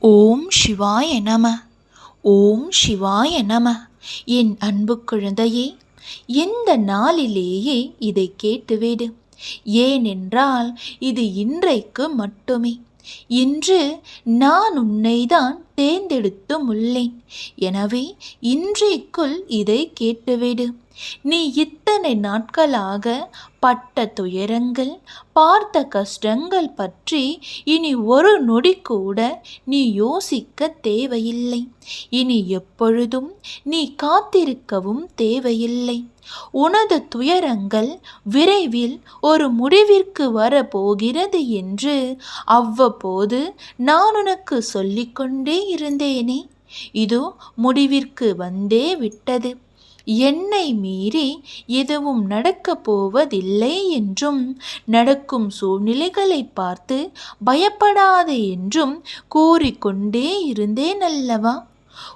ஓம் சிவாய நம. ஓம் சிவாய நம. என் அன்பு குழந்தையே எந்த நாளிலேயே இதை கேட்டுவிடு. ஏனென்றால் இது இன்றைக்கு மட்டுமே. இன்று நான் உன்னைதான் தேர்ந்தெடுத்தும் உள்ளேன் எனவே இன்றைக்குள் இதை கேட்டுவிடு. நீ இத்தனை நாட்களாக பட்ட துயரங்கள் பார்த்த கஷ்டங்கள் பற்றி இனி ஒரு நொடி கூட நீ யோசிக்க தேவையில்லை. இனி எப்பொழுதும் நீ காத்திருக்கவும் தேவையில்லை. உனது துயரங்கள் விரைவில் ஒரு முடிவிற்கு வரப்போகிறது என்று அவ்வப்போது நான் உனக்கு சொல்லிக்கொண்டே இருந்தேனே. இதோ முடிவிற்கு வந்தே விட்டது. என்னை மீறி எதுவும் நடக்கப் போவதில்லை என்றும் நடக்கும் சூழ்நிலைகளை பார்த்து பயப்படாதே என்றும் கூறிக்கொண்டே இருந்தேன் அல்லவா?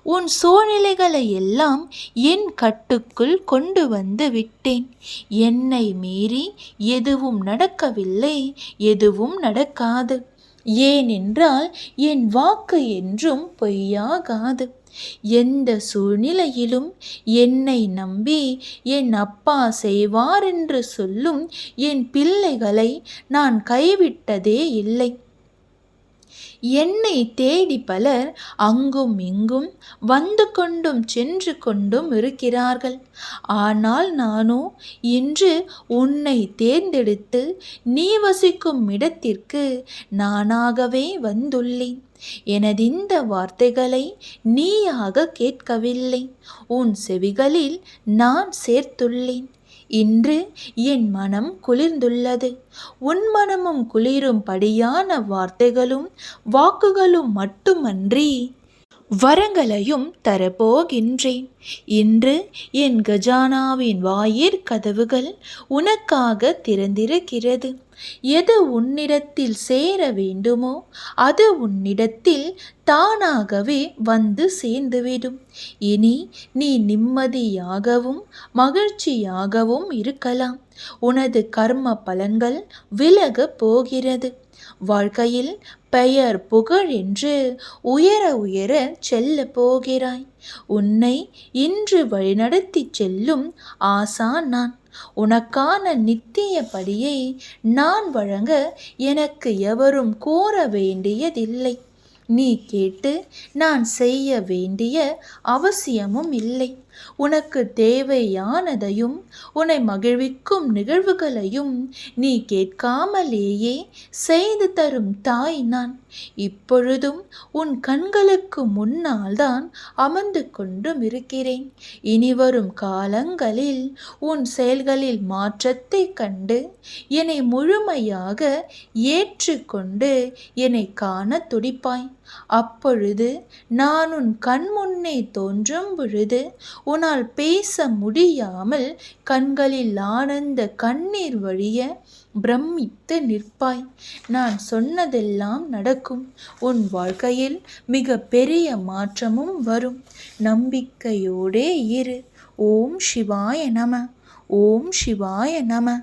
உன் சூழ்நிலைகளை எல்லாம் என் கட்டுக்குள் கொண்டு வந்து விட்டேன். என்னை மீறி எதுவும் நடக்கவில்லை எதுவும் நடக்காது. ஏனென்றால் என் வாக்கு என்றும் பொய்யாகாது. எந்த சூழ்நிலையிலும் என்னை நம்பி என் அப்பா செய்வார் என்று சொல்லும் என் பிள்ளைகளை நான் கைவிட்டதே இல்லை. என்னை தேடி பலர் அங்கும் இங்கும் வந்து கொண்டும் சென்று கொண்டும் இருக்கிறார்கள். ஆனால் நானோ இன்று உன்னை தேர்ந்தெடுத்து நீ வசிக்கும் இடத்திற்கு நானாகவே வந்துள்ளேன். எனதிந்த வார்த்தைகளை நீயாக கேட்கவில்லை. உன் செவிகளில் நான் சேர்த்துள்ளேன். இன்று என் மனம் குளிர்ந்துள்ளது. உன் மனமும் குளிரும்படியான வார்த்தைகளும் வாக்குகளும் மட்டுமன்றி வரங்களையும் தரப்போகின்றேன். இன்று என் கஜானாவின் வாயிற் கதவுகள் உனக்காக திறந்திருக்கிறது. எது உன்னிடத்தில் சேர வேண்டுமோ அது உன்னிடத்தில் தானாகவே வந்து சேர்ந்துவிடும். இனி நீ நிம்மதியாகவும் மகிழ்ச்சியாகவும் இருக்கலாம். உனது கர்ம பலன்கள் விலக போகிறது. வாழ்க்கையில் பெயர் புகழ் என்று உயர உயர செல்ல போகிறாய். உன்னை இன்று வழிநடத்தி செல்லும் ஆசா நான். உனக்கான நித்திய படியை நான் வழங்க எனக்கு எவரும் கூற வேண்டியதில்லை. நீ கேட்டு நான் செய்ய வேண்டிய அவசியமும் இல்லை. உனக்கு தேவையானதையும் உன்னை மகிழ்விக்கும் நிகழ்வுகளையும் நீ கேட்காமலேயே செய்து தரும் தாய் நான். இப்பொழுதும் உன் கண்களுக்கு முன்னால் தான் அமர்ந்து கொண்டும் இருக்கிறேன். இனிவரும் காலங்களில் உன் செயல்களில் மாற்றத்தை கண்டு என்னை முழுமையாக ஏற்றுக்கொண்டு என்னை காண துடிப்பாய். அப்பொழுது நான் உன் கண் முன்னே தோன்றும் பொழுது உன்னால் பேச முடியாமல் கண்களில் ஆனந்த கண்ணீர் வழிய பிரமித்து நிற்பாய். நான் சொன்னதெல்லாம் நடக்கும். உன் வாழ்க்கையில் மிக பெரிய மாற்றமும் வரும். நம்பிக்கையோடே இரு. ஓம் சிவாய நம. ஓம் சிவாய நம.